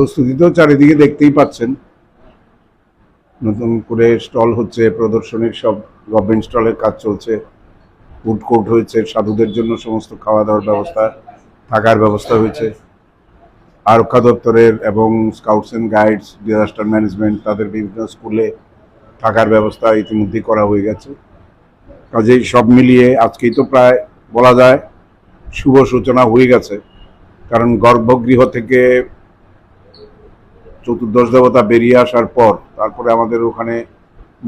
প্রস্তুতি তো চারিদিকে দেখতেই পাচ্ছেন। নতুন করে স্টল হচ্ছে, প্রদর্শনীর সব গভর্নমেন্ট স্টলের কাজ চলছে। ফুড কোর্ট হয়েছে, সাধুদের জন্য সমস্ত খাওয়া দাওয়ার ব্যবস্থা, থাকার ব্যবস্থা হয়েছে। আরক্ষা দপ্তরের এবং scouts and guides disaster management তাদের বিভিন্ন স্কুলে থাকার ব্যবস্থা ইতিমধ্যেই করা হয়ে গেছে। কাজেই সব মিলিয়ে আজকেই তো প্রায় বলা যায় শুভ সূচনা হয়ে গেছে। কারণ গর্ভগৃহ থেকে চতুর্দশ দেবতা বেরিয়ে আসার পর তারপরে আমাদের ওখানে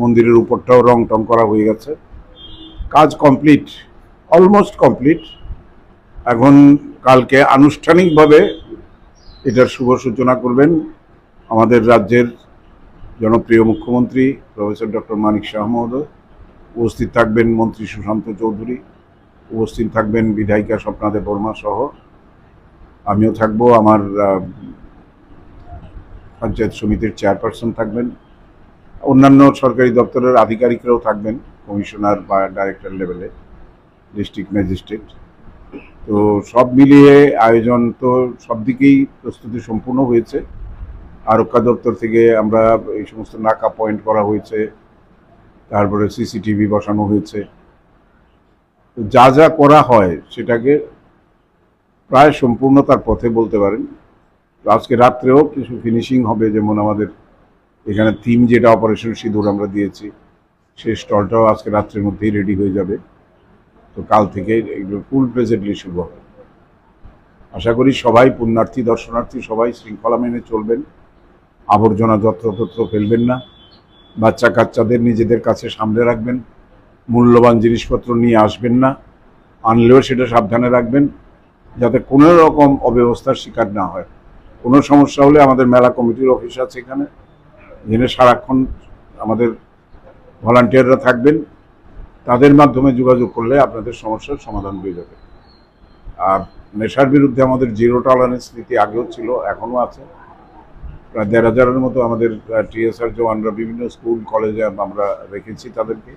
মন্দিরের উপরটাও রং টং করা হয়ে গেছে। কাজ কমপ্লিট অলমোস্ট কমপ্লিট। এখন কালকে আনুষ্ঠানিকভাবে এটার শুভ সূচনা করবেন আমাদের রাজ্যের জনপ্রিয় মুখ্যমন্ত্রী প্রফেসর ডক্টর মানিক শাহ মহোদয়। উপস্থিত থাকবেন মন্ত্রী সুশান্ত চৌধুরী। উপস্থিত থাকবেন বিধায়িকা স্বপ্নাদে বর্মা সহ। আমিও থাকব আমার পঞ্চায়েত সমিতির চেয়ারপারসন থাকবেন। অন্যান্য সরকারি দপ্তরের আধিকারিকরাও থাকবেন, কমিশনার বা ডাইরেক্টর লেভেলে ডিস্ট্রিক্ট ম্যাজিস্ট্রেট তো সব মিলিয়ে আয়োজন তো সব দিকেই প্রস্তুতি সম্পূর্ণ হয়েছে। আরক্ষা দপ্তর থেকে আমরা এই সমস্ত নাকা পয়েন্ট করা হয়েছে, তারপরে সিসিটিভি বসানো হয়েছে। যা যা করা হয় সেটাকে প্রায় সম্পূর্ণতার পথে বলতে পারেন। আজকে রাত্রেও কিছু ফিনিশিং হবে, যেমন আমাদের এখানে থিম যেটা অপারেশন সিঁদুর আমরা দিয়েছি সেই স্টলটাও আজকে রাত্রের মধ্যেই রেডি হয়ে যাবে। তো কাল থেকে এগুলো ফুল প্রেজেন্টলি শুরু হবে। আশা করি সবাই পুণ্যার্থী, দর্শনার্থী সবাই শৃঙ্খলা মেনে চলবেন। আবর্জনা যত্রতত্র ফেলবেন না। বাচ্চা কাচ্চাদের নিজেদের কাছে সামলে রাখবেন। মূল্যবান জিনিসপত্র নিয়ে আসবেন না। আনলেও সেটা সাবধানে রাখবেন, যাতে কোনো রকম অব্যবস্থার শিকার না হয়। কোনো সমস্যা হলে আমাদের মেলা কমিটির অফিস আছে এখানে। যেখানে সারাক্ষণ আমাদের ভলান্টিয়াররা থাকবেন। তাদের মাধ্যমে যোগাযোগ করলে আপনাদের সমস্যার সমাধান হয়ে যাবে। আর নেশার বিরুদ্ধে আমাদের জিরো টলারেন্স নীতি আগেও ছিল, এখনও আছে। প্রায় দেড় হাজারের মতো আমাদের টিএসআর জওয়ানরা বিভিন্ন স্কুল, কলেজে আমরা রেখেছি তাদেরকে।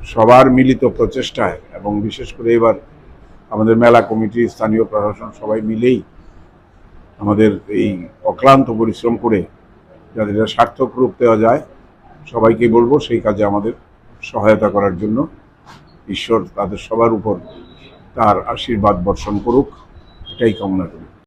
সবার মিলিত প্রচেষ্টায় এবং বিশেষ করে এবার আমাদের মেলা কমিটি, স্থানীয় প্রশাসন সবাই মিলেই আমাদের এই অক্লান্ত পরিশ্রম করে যাদের সার্থক রূপ দেওয়া যায় সবাইকে বলব সেই কাজে আমাদের সহায়তা করার জন্য ঈশ্বর তাদের সবার উপর তার আশীর্বাদ বর্ষণ করুক, এটাই কামনা করি।